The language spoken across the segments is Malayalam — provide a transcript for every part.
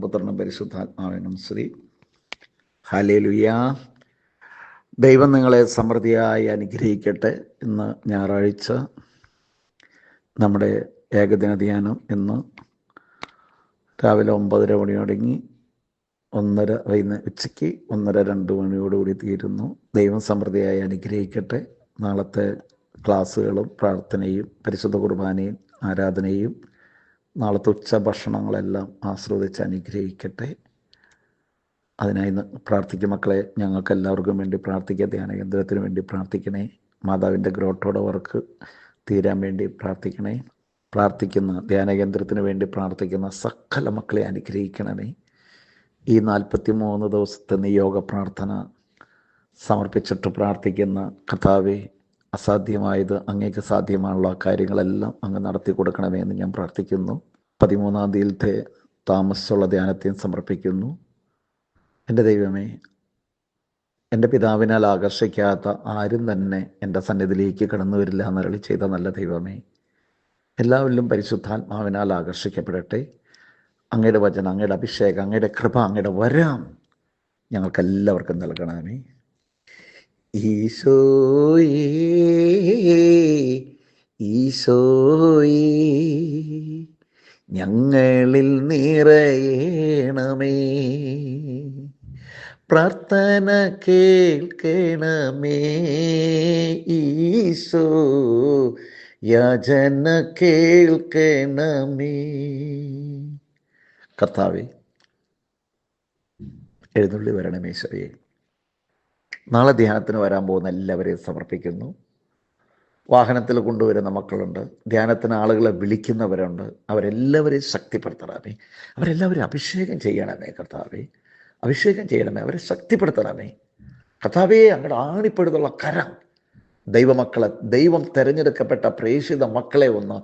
പുത്രനും പരിശുദ്ധാത്മാവിനും ശ്രീ ഹലേലുയ ദൈവം നിങ്ങളെ സമൃദ്ധിയായി അനുഗ്രഹിക്കട്ടെ ഇന്ന് ഞായറാഴ്ച നമ്മുടെ ഏകദിന ധ്യാനം ഇന്ന് രാവിലെ ഒമ്പതര മണി തുടങ്ങി ഒന്നര വൈകുന്ന ഉച്ചയ്ക്ക് ഒന്നര രണ്ട് മണിയോടുകൂടി തീരുന്നു. ദൈവം സമൃദ്ധിയായി അനുഗ്രഹിക്കട്ടെ. നാളത്തെ ക്ലാസ്സുകളും പ്രാർത്ഥനയും പരിശുദ്ധ കുർബാനയും ആരാധനയും നാളത്തെ ഉച്ച ഭക്ഷണങ്ങളെല്ലാം ആസ്വദിച്ച് അനുഗ്രഹിക്കട്ടെ. അതിനായി പ്രാർത്ഥിക്കും മക്കളെ. ഞങ്ങൾക്ക് എല്ലാവർക്കും വേണ്ടി പ്രാർത്ഥിക്കുക. ധ്യാന കേന്ദ്രത്തിന് വേണ്ടി പ്രാർത്ഥിക്കണേ. മാതാവിന്റെ ഗ്രോട്ടോടെ വർക്ക് തീരാൻ വേണ്ടി പ്രാർത്ഥിക്കണേ. പ്രാർത്ഥിക്കുന്ന ധ്യാന കേന്ദ്രത്തിന് വേണ്ടി പ്രാർത്ഥിക്കുന്ന സകല മക്കളെ അനുഗ്രഹിക്കണമേ. ഈ നാൽപ്പത്തി മൂന്ന് ദിവസത്തെ നിയോഗ പ്രാർത്ഥന സമർപ്പിച്ചിട്ട് പ്രാർത്ഥിക്കുന്ന കഥാവെ അസാധ്യമായത് അങ്ങേക്ക് സാധ്യമായുള്ള കാര്യങ്ങളെല്ലാം അങ്ങ് നടത്തി കൊടുക്കണമേ എന്ന് ഞാൻ പ്രാർത്ഥിക്കുന്നു. പതിമൂന്നാം തീയതിയിലത്തെ താമസിച്ചുള്ള ധ്യാനത്തെയും സമർപ്പിക്കുന്നു. എന്റെ ദൈവമേ എന്റെ പിതാവിനാൽ ആകർഷിക്കാത്ത ആരും തന്നെ എന്റെ സന്നിധിയിലേക്ക് കടന്നു വരില്ല എന്നരളി ചെയ്ത നല്ല ദൈവമേ എല്ലാവരിലും പരിശുദ്ധാത്മാവിനാൽ ആകർഷിക്കപ്പെടട്ടെ. അങ്ങയുടെ വചനം അങ്ങയുടെ അഭിഷേകം അങ്ങയുടെ കൃപ അങ്ങയുടെ വരം ഞങ്ങൾക്കെല്ലാവർക്കും നൽകണമേ. ഈശോയേ ഈശോയേ ഞങ്ങളിൽ നിറയണമേ. പ്രാർത്ഥന കേൾക്കണമേ ഈശോ. യാചന കേൾക്കണമേ. കർത്താവേ എഴുന്നള്ളി വരണമേശ്വരയെ നാളെ ധ്യാനത്തിന് വരാൻ പോകുന്ന എല്ലാവരെയും സമർപ്പിക്കുന്നു. വാഹനത്തിൽ കൊണ്ടുവരുന്ന മക്കളുണ്ട്. ധ്യാനത്തിന് ആളുകളെ വിളിക്കുന്നവരുണ്ട്. അവരെല്ലാവരെയും ശക്തിപ്പെടുത്തണമേ അവരെല്ലാവരും അഭിഷേകം ചെയ്യണമേ കർത്താവേ. അഭിഷേകം ചെയ്യണമേ അവരെ ശക്തിപ്പെടുത്തണമേ കർത്താവേ അങ്ങോട്ട് ആണിപ്പെടുത്തുള്ള കരം ദൈവമക്കളെ ദൈവം തിരഞ്ഞെടുക്കപ്പെട്ട പ്രേഷിത മക്കളെ ഒന്ന്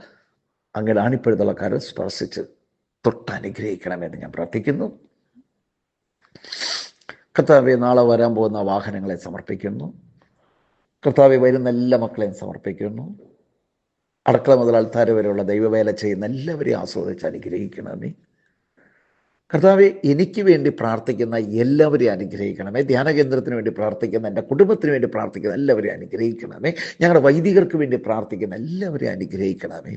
അങ്ങയുടെ ആണിപ്പെടുത്തുള്ള കരം സ്പർശിച്ച് തൊട്ട് അനുഗ്രഹിക്കണമെന്ന് ഞാൻ പ്രാർത്ഥിക്കുന്നു. കർത്താവെ നാളെ വരാൻ പോകുന്ന വാഹനങ്ങളെ സമർപ്പിക്കുന്നു. കർത്താവെ വരുന്ന എല്ലാ മക്കളെയും സമർപ്പിക്കുന്നു. അടക്കള മുതൽ അൾത്താര വരെയുള്ള ദൈവവേല ചെയ്യുന്ന എല്ലാവരെയും ആസ്വദിച്ച് അനുഗ്രഹിക്കണമേ. കർത്താവെ എനിക്ക് വേണ്ടി പ്രാർത്ഥിക്കുന്ന എല്ലാവരെയും അനുഗ്രഹിക്കണമേ. ധ്യാന കേന്ദ്രത്തിന് വേണ്ടി പ്രാർത്ഥിക്കുന്ന എന്റെ കുടുംബത്തിന് വേണ്ടി പ്രാർത്ഥിക്കുന്ന എല്ലാവരെയും അനുഗ്രഹിക്കണമേ. ഞങ്ങളുടെ വൈദികർക്ക് വേണ്ടി പ്രാർത്ഥിക്കുന്ന എല്ലാവരെയും അനുഗ്രഹിക്കണമേ.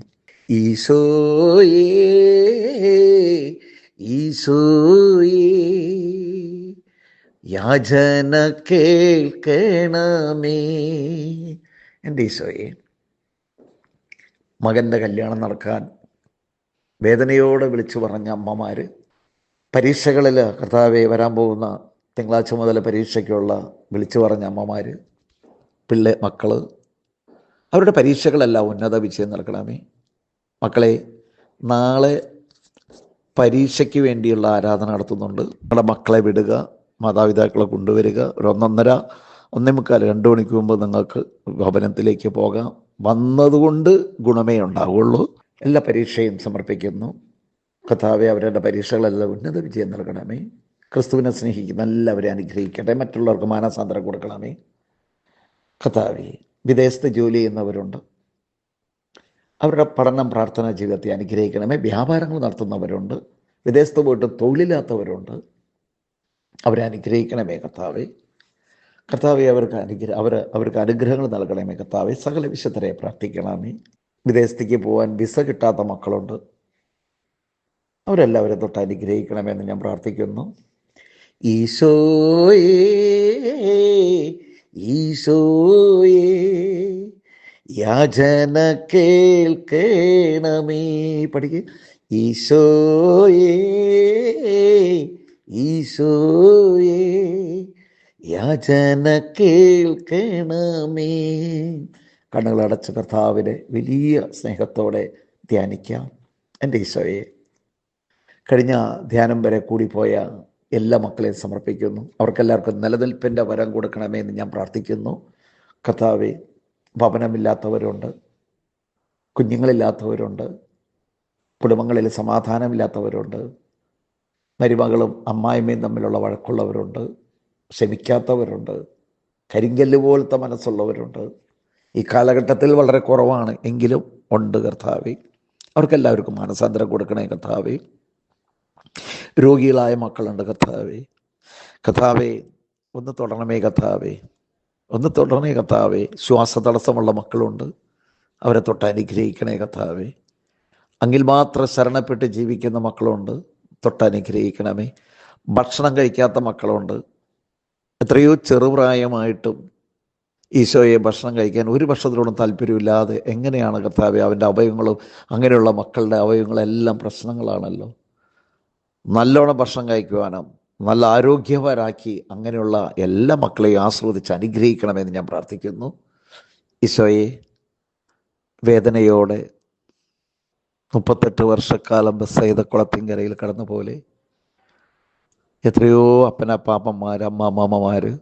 ഈശോയേ ഈശോയേ. യാചന കേൾക്കണമേ എന്റെ ഈശോയെ മകന്റെ കല്യാണം നടക്കാൻ വേദനയോടെ വിളിച്ചു പറഞ്ഞ അമ്മമാർ പരീക്ഷകളിൽ കർത്താവെ വരാൻ പോകുന്ന തിങ്കളാഴ്ച മുതൽ പരീക്ഷയ്ക്കുള്ള വിളിച്ചു പറഞ്ഞ അമ്മമാർ പിള്ളേ മക്കൾ അവരുടെ പരീക്ഷകളെല്ലാം ഉന്നത വിജയം നൽകണമേ. മക്കളെ നാളെ പരീക്ഷയ്ക്ക് വേണ്ടിയുള്ള ആരാധന നടത്തുന്നുണ്ട്. നമ്മുടെ മക്കളെ വിടുക. മാതാപിതാക്കളെ കൊണ്ടുവരിക. ഒരു ഒന്നൊന്നര ഒന്നേ മുക്കാൽ രണ്ട് മണിക്ക് മുമ്പ് നിങ്ങൾക്ക് ഭവനത്തിലേക്ക് പോകാം. വന്നതുകൊണ്ട് ഗുണമേ ഉണ്ടാവുള്ളൂ. എല്ലാ പരീക്ഷയും സമർപ്പിക്കുന്നു. കഥാവെ അവരുടെ പരീക്ഷകളെല്ലാം ഉന്നത വിജയം നൽകണമേ. ക്രിസ്തുവിനെ സ്നേഹിക്കുന്ന എല്ലാവരെയും അനുഗ്രഹിക്കട്ടെ. മറ്റുള്ളവർക്ക് മാനസാന്തരം കൊടുക്കണമേ. കഥാവി വിദേശത്ത് ജോലി ചെയ്യുന്നവരുണ്ട്. അവരുടെ പഠനം പ്രാർത്ഥനാ ജീവിതത്തെ അനുഗ്രഹിക്കണമേ. വ്യാപാരങ്ങൾ നടത്തുന്നവരുണ്ട്. വിദേശത്ത് പോയിട്ട് തൊഴിലില്ലാത്തവരുണ്ട്. അവരെ അനുഗ്രഹിക്കണമേ കർത്താവെ. കർത്താവെ അവർക്ക് അനുഗ്രഹ അവർ അവർക്ക് അനുഗ്രഹങ്ങൾ നൽകണമേ കർത്താവെ. സകല വിശുദ്ധരെ പ്രാർത്ഥിക്കണമേ. വിദേശത്തേക്ക് പോകാൻ വിസ കിട്ടാത്ത മക്കളുണ്ട്. അവരെല്ലാവരെ തൊട്ട് അനുഗ്രഹിക്കണമെന്ന് ഞാൻ പ്രാർത്ഥിക്കുന്നു. ഈശോയേ ഈശോയേ യാചന കേൾക്കണമേ. പഠിക്കുക ഈശോയേ ഈശോയേ യാചന കേൾക്കണമേ. കണ്ണുകൾ അടച്ച കർത്താവിനെ വലിയ സ്നേഹത്തോടെ ധ്യാനിക്കാം. എന്റെ ഈശോയെ കഴിഞ്ഞ ധ്യാനം വരെ കൂടിപ്പോയ എല്ലാ മക്കളെയും സമർപ്പിക്കുന്നു. അവർക്കെല്ലാവർക്കും നിലനിൽപ്പിന്റെ വരം കൊടുക്കണമേ എന്ന് ഞാൻ പ്രാർത്ഥിക്കുന്നു. കർത്താവെ ഭവനമില്ലാത്തവരുണ്ട് കുഞ്ഞുങ്ങളില്ലാത്തവരുണ്ട് കുടുംബങ്ങളിൽ സമാധാനമില്ലാത്തവരുണ്ട്. മരുമകളും അമ്മായിമ്മയും തമ്മിലുള്ള വഴക്കുള്ളവരുണ്ട് ക്ഷമിക്കാത്തവരുണ്ട് കരിങ്കല്ല് പോലത്തെ മനസ്സുള്ളവരുണ്ട്. ഈ കാലഘട്ടത്തിൽ വളരെ കുറവാണ് എങ്കിലും ഉണ്ട് കർത്താവി. അവർക്കെല്ലാവർക്കും മാനസാന്തരം കൊടുക്കണേ കർത്താവി. രോഗികളായ മക്കളുണ്ട് കഥാവേ കഥാവെ ഒന്ന് തുടരണമേ കഥാവേ ഒന്ന് തുടരണേ കഥാവേ ശ്വാസ തടസ്സമുള്ള മക്കളുണ്ട്. അവരെ തൊട്ട് അനുഗ്രഹിക്കണേ കഥാവേ അങ്ങിൽ മാത്രം ശരണപ്പെട്ട് ജീവിക്കുന്ന മക്കളുണ്ട്. തൊട്ട് അനുഗ്രഹിക്കണമേ ഭക്ഷണം കഴിക്കാത്ത മക്കളുണ്ട്. എത്രയോ ചെറുപ്രായമായിട്ടും ഈശോയെ ഭക്ഷണം കഴിക്കാൻ ഒരു ഭക്ഷണത്തിനോടും താല്പര്യമില്ലാതെ എങ്ങനെയാണ് കർത്താവ് അവന്റെ അവയവങ്ങളും അങ്ങനെയുള്ള മക്കളുടെ അവയവങ്ങളെല്ലാം പ്രശ്നങ്ങളാണല്ലോ. നല്ലോണം ഭക്ഷണം കഴിക്കുവാനും നല്ല ആരോഗ്യവരാക്കി അങ്ങനെയുള്ള എല്ലാ മക്കളെയും ആസ്വദിച്ച് അനുഗ്രഹിക്കണമെന്ന് ഞാൻ പ്രാർത്ഥിക്കുന്നു. ഈശോയെ വേദനയോടെ മുപ്പത്തെട്ട് വർഷക്കാലം ബസ്സെയ്ത കുളത്തിങ്കരയിൽ കടന്നു പോലെ എത്രയോ അപ്പനപ്പാപ്പന്മാർ അമ്മാമ്മമാർ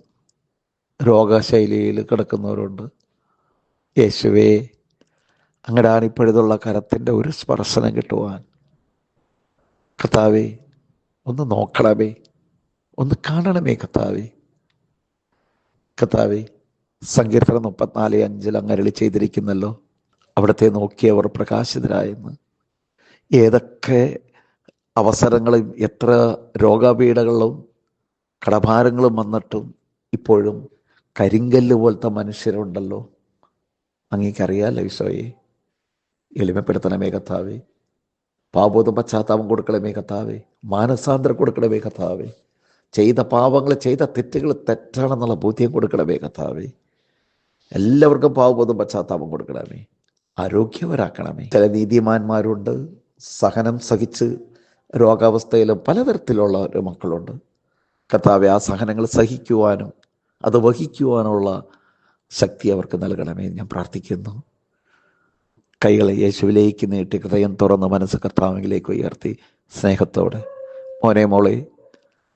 രോഗശൈലിയിൽ കിടക്കുന്നവരുണ്ട്. യേശുവേ അങ്ങടെ ആണിപ്പഴുതുള്ള കരത്തിന്റെ ഒരു സ്പർശനം കിട്ടുവാൻ. കർത്താവേ ഒന്ന് നോക്കണമേ. ഒന്ന് കാണണമേ കർത്താവേ. കർത്താവേ സങ്കീർത്തനം മുപ്പത്തിനാല് അഞ്ചിൽ അങ്ങരളി ചെയ്തിരിക്കുന്നല്ലോ. അവിടത്തെ നോക്കിയവർ പ്രകാശിതരായെന്ന്. ഏതൊക്കെ അവസരങ്ങളും എത്ര രോഗപീഠകളും കടഭാരങ്ങളും വന്നിട്ടും ഇപ്പോഴും കരിങ്കല്ല് പോലത്തെ മനുഷ്യരുണ്ടല്ലോ? അങ്ങേക്കറിയാലോ ഈശോയെ? എളിമപ്പെടുത്തണമേ കത്താവേ പാപോധ പശ്ചാത്താപം കൊടുക്കണമേ കത്താവേ മാനസാന്തരം കൊടുക്കണമേ കത്താവേ ചെയ്ത പാപങ്ങൾ ചെയ്ത തെറ്റുകൾ തെറ്റാണെന്നുള്ള ബോധ്യം കൊടുക്കണമേ കത്താവേ എല്ലാവർക്കും പാവബോധം പശ്ചാത്താപം കൊടുക്കണമേ. ആരോഗ്യവരാക്കണമേ. ചില നീതിമാന്മാരുണ്ട്. സഹനം സഹിച്ച് രോഗാവസ്ഥയിലും പലതരത്തിലുള്ള ഒരു മക്കളുണ്ട്. കർത്താവെ ആ സഹനങ്ങൾ സഹിക്കുവാനും അത് വഹിക്കുവാനുള്ള ശക്തി അവർക്ക് നൽകണമേ ഞാൻ പ്രാർത്ഥിക്കുന്നു. കൈകളെ യേശുവിലേക്ക് നീട്ടി ഹൃദയം തുറന്ന് മനസ്സ് കർത്താവിലേക്ക് ഉയർത്തി സ്നേഹത്തോടെ. മോനെ മോളെ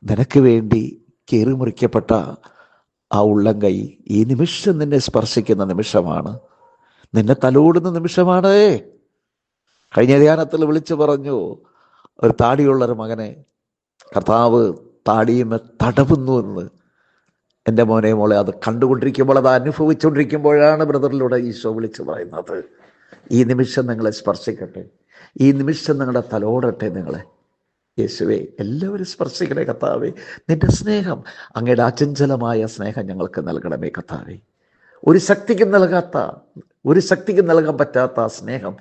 നിനക്ക് വേണ്ടി കീറി മുറിക്കപ്പെട്ട ആ ഉള്ളം കൈ ഈ നിമിഷം നിന്നെ സ്പർശിക്കുന്ന നിമിഷമാണ്. നിന്നെ തലോടുന്ന നിമിഷമാണ്. കഴിഞ്ഞ ധ്യാനത്തിൽ വിളിച്ചു പറഞ്ഞു ഒരു താടിയുള്ളൊരു മകനെ കർത്താവ് താടിയുമെ തടവുന്നു എന്ന്. എന്റെ മോനെ മോളെ അത് കണ്ടുകൊണ്ടിരിക്കുമ്പോൾ അത് അനുഭവിച്ചുകൊണ്ടിരിക്കുമ്പോഴാണ് ബ്രദറിലൂടെ ഈശോ വിളിച്ചു പറയുന്നത്. ഈ നിമിഷം നിങ്ങളെ സ്പർശിക്കട്ടെ. ഈ നിമിഷം നിങ്ങളുടെ തലോടട്ടെ നിങ്ങളെ. യേശുവെ എല്ലാവരും സ്പർശിക്കണേ കത്താവേ നിന്റെ സ്നേഹം അങ്ങയുടെ അചഞ്ചലമായ സ്നേഹം ഞങ്ങൾക്ക് നൽകണമേ കത്താവേ ഒരു ശക്തിക്ക് നൽകാത്ത ഒരു ശക്തിക്ക് നൽകാൻ പറ്റാത്ത സ്നേഹം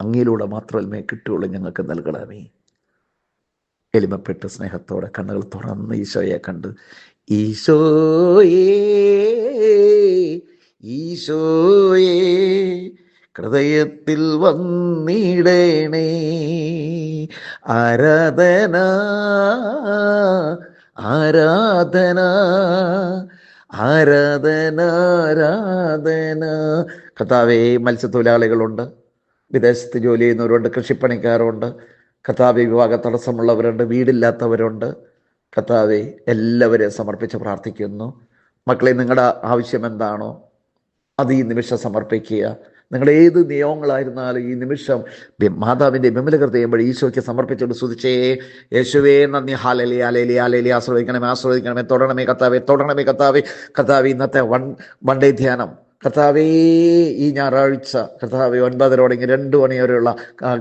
അങ്ങയിലൂടെ മാത്രമേ കിട്ടുകയുള്ളൂ ഞങ്ങൾക്ക് നൽകണമേ. എളിമപ്പെട്ട് സ്നേഹത്തോടെ കണ്ണുകൾ തുറന്ന് ഈശോയെ കണ്ട് ഈശോയേ ഈശോയേ ഹൃദയത്തിൽ വന്നിടേണേ ആരാധന ആരാധന ആരാധന ആരാധന. കഥാവേ മത്സ്യത്തൊഴിലാളികളുണ്ട്. വിദേശത്ത് ജോലി ചെയ്യുന്നവരുണ്ട് കൃഷിപ്പണിക്കാരുണ്ട് കഥാവി വിവാഹ തടസ്സമുള്ളവരുണ്ട് വീടില്ലാത്തവരുണ്ട്. കഥാവി എല്ലാവരെയും സമർപ്പിച്ച് പ്രാർത്ഥിക്കുന്നു. മക്കളെ നിങ്ങളുടെ ആവശ്യം എന്താണോ അത് ഈ നിമിഷം സമർപ്പിക്കുക. നിങ്ങൾ ഏത് നിയമങ്ങളായിരുന്നാലും ഈ നിമിഷം മാതാവിന്റെ വിമലകൃത ചെയ്യുമ്പോൾ ഈശോയ്ക്ക് സമർപ്പിച്ചുകൊണ്ട് സുതിച്ചേ യേശുവേ നന്ദി. ഹാലലി ആലേലി ആലേലി ആസ്വദിക്കണമേ ആസ്വദിക്കണമേ തൊടണമേ കത്താവേ തൊടണമേ കത്താവേ കത്താവേ ഇന്നത്തെ വൺ വൺ ഡേ ധ്യാനം കർത്താവേ ഈ ഞായറാഴ്ച കർത്താവെ തുടങ്ങി രണ്ട് മണി വരെയുള്ള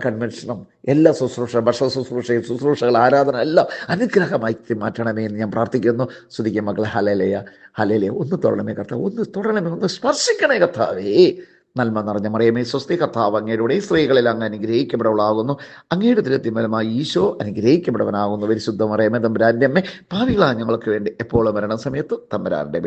കൺവെൻഷനും എല്ലാ ശുശ്രൂഷ ഭക്ഷണ ശുശ്രൂഷയും ശുശ്രൂഷകൾ ആരാധന എല്ലാം അനുഗ്രഹമായി മാറ്റണമേ എന്ന് ഞാൻ പ്രാർത്ഥിക്കുന്നു. സ്തുതിക്കും മക്കളെ ഹലലയ ഹലലയ ഒന്ന് തൊടണമേ കർത്താവ് ഒന്ന് തൊടണമേ ഒന്ന് സ്പർശിക്കണേ കർത്താവേ. നന്മ നിറഞ്ഞ മറിയമേ സ്വസ്തി കർത്താവ് അങ്ങയുടെ സ്ത്രീകളിൽ അങ്ങ് അനുഗ്രഹിക്കപ്പെടവളാകുന്നു. അങ്ങയുടെ തിരത്തിമലമായി ഈശോ അനുഗ്രഹിക്കപ്പെടവനാകുന്നു. പരിശുദ്ധ മറിയമേ തമ്പുരാന്റെ അമ്മേ ഭാവികളാ ഞങ്ങൾക്ക് വേണ്ടി എപ്പോഴും മരണ സമയത്ത് തമ്പുരാന്റെ